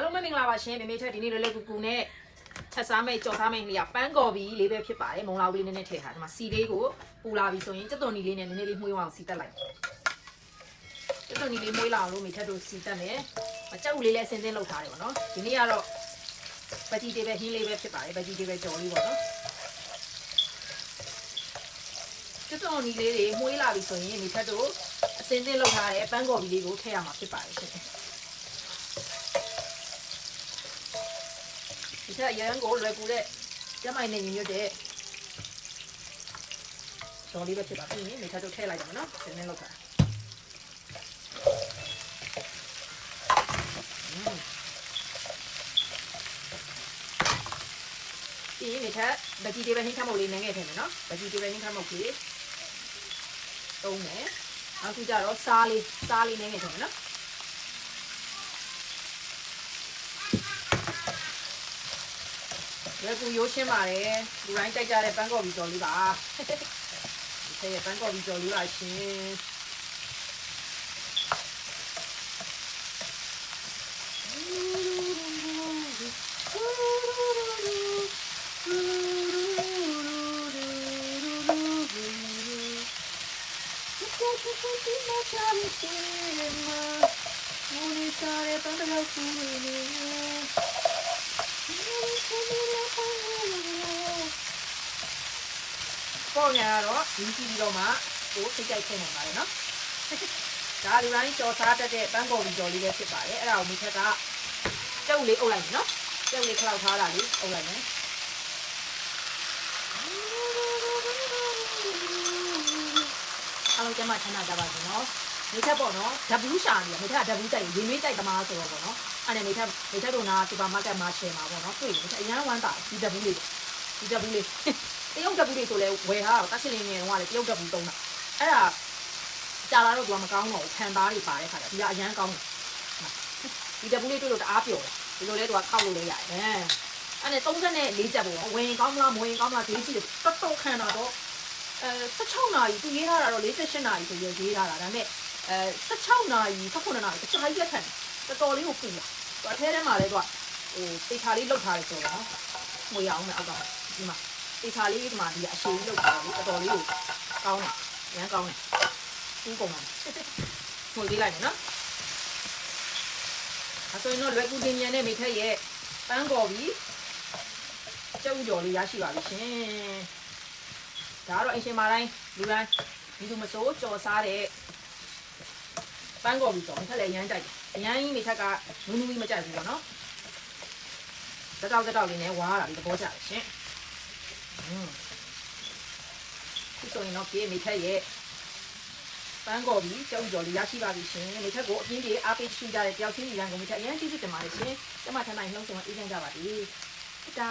အားလုံးပဲမင်္ဂလာပါရှင်မေမေထက်ဒီနေ့လွယ်လွယ်ကူကူနဲ့ချက်စားမယ့်ကြော်စားမယ့်လေးကပန်းကော်ဘီလေးပဲဖြစ်ပါတယ်မုံလာဝလေးနည်းနည်းထည့်ထားဒီမှာစီလေးကိုပူလာပြီဆိုရင်ကြက်သွန်နီလေးနဲ့နည်းနည်းလေးမှုေးအောင်စီတက်လိုက်ကြက်သွန်နီလေးမှုေးလာအောင်လို့မေထက်တို့စီတက်မယ်ကြောက်ဦးလေးလည်းအစင်းစင်းလုပ်ထားတယ်ပေါ့နော်ဒီနေ့ကတော့ vegetable ဟင်းလေးပဲဖြစ်ပါတယ် vegetable ကြော်လေးပေါ့နော်ကျွတ်တော်နီလေးတွေမှုေးလာပြီဆိုရင်ဒီထက်တို့အစင်းစင်းလုပ်ထားတဲ့ပန်းကော်ဘီလေးကိုထည့်ရမှာဖြစ်ပါတယ်ရှင် ဒီထက်ရန်ကိုလွယ်ကူတဲ့ကျမိုင်နေညွတ်တဲ့ကြော်လေးပဲဖြစ်ပါပြီဒီထက်တို့ထည့်လိုက်ကြမယ်နော်စင်းစင်းလုပ်ထားဒီနေ့ထက် vegetable ဟင်းခမောက်လေးနည်းငယ်ထည့်မယ်နော် vegetable ဟင်းခမောက်လေးသုံးမယ်အခုကျတော့စားလေးစားလေးနည်းငယ်ထည့်မယ်နော် လက်ကူရိုးရှင်းပါတယ်လူတိုင်းကြိုက်ကြတဲ့ပန်းကော်ဘီကြော်လေးပါဒီထဲရဲ့ပန်းကော်ဘီကြော်လေးပါရှင် ပေါ့ညာတော့ဒီကြည့်ပြီးတော့မှကိုစိတ်ကြိုက်ထည့်နိုင်ပါတယ်နော်ဒါလူတိုင်းကြော်စားတတ်တဲ့ပန်းကော်ဘီကြော်လေးပဲဖြစ်ပါတယ်အဲ့ဒါကိုမိခက်ကကျုပ်လေးအုပ်လိုက်မယ်နော်ကျုပ်လေးခလောက်ထားတာလေးအုပ်လိုက်မယ်အားလုံးကျမချမ်းသာကြပါစေနော်မိခက်ပေါ့နော်ဓဘူးရှာနေမိခက်ကဓဘူးကြိုက်ရေမွေးကြိုက်သမားဆိုတော့ပေါ့နော်အဲ့ဒါမိခက်မိခက်တို့နာစူပါမားကတ်မှာရှယ်မှာပေါ့နော်တွေ့တယ်မိခက်အရန်ဝမ်းတာဒီဓဘူးလေးဒီဓဘူးလေး တရုတ်ဓဘူးလေးဆိုလဲဝယ်ထားတော့တတ်ချင်နေငယ်တော့ကလေတရုတ်ဓဘူးတုံးတာအဲ့ဒါကြာလာတော့သူကမကောင်းတော့ဘူးခံသားတွေပါတဲ့ခါကျဒီကအရန်ကောင်းတယ်ဒီဓဘူးလေးတွေ့လို့တအားပျော်တယ်ဒီလိုလဲသူကခောက်လို့လဲရတယ်အဲအဲ့နဲ့34ချက်ပေါ့ဝင်ကောင်းမလားမဝင်ကောင်းမလားဒီကြည့်တယ်တော်တော်ခံတာတော့အဲ16နာရီသူရေးထားတာတော့48နာရီဆိုပြီးရေးထားတာဒါပေမဲ့အဲ16နာရီ18နာရီတခြားကြီးလက်ခံတော်တော်လေးကိုပူလာသူအထဲထဲမှာလဲသူကဟိုတေချာလေးလောက်ထားတယ်ဆိုတော့နော်ငွေရအောင်နဲ့အောက်ကဒီမှာ တေချာလေးဒီမှာဒီအရှိကြီးလောက်တာလေတော်တော်လေးကိုကောင်းတယ်ရမ်းကောင်းတယ်ပြီးကုန်တယ်ငွေလေးလိုက်မယ်နော်အဲဆိုရင်တော့လွယ်ကူတင်မြန်တဲ့မိထက်ရဲ့ပန်းကော်ပြီးကျုပ်ကြော်လေးရရှိပါပြီရှင်ဒါကတော့အင်ရှင်မာတိုင်းလူတိုင်းဒီလိုမစိုးကြော်စားတဲ့ပန်းကော်ပြီးကြော်မိထက်လည်းရမ်းကြိုက်တယ်အရမ်းကြီးမိထက်ကနူးနူးကြီးမကြိုက်ဘူးပေါ့နော်ဇက်တောက်ဇက်တောက်လေးနဲ့ဝါရတာဒီသဘောကျတယ်ရှင် อืมဒီဆိုရင်တော့ပြေမိထက်ရဲ့ပန်းကော်ပြီးကြောက်ကြော်လေးရရှိပါပြီရှင်မိထက်ကိုအပြင်းပြေအားပေးချူကြတဲ့တယောက်ချင်းညီရန်ကိုမိထက်အရင်ကျေးဇူးတင်ပါတယ်ရှင်ကျမထမ်းတိုင်းနှုတ်ဆောင်အေးချမ်းကြပါသည်တတာ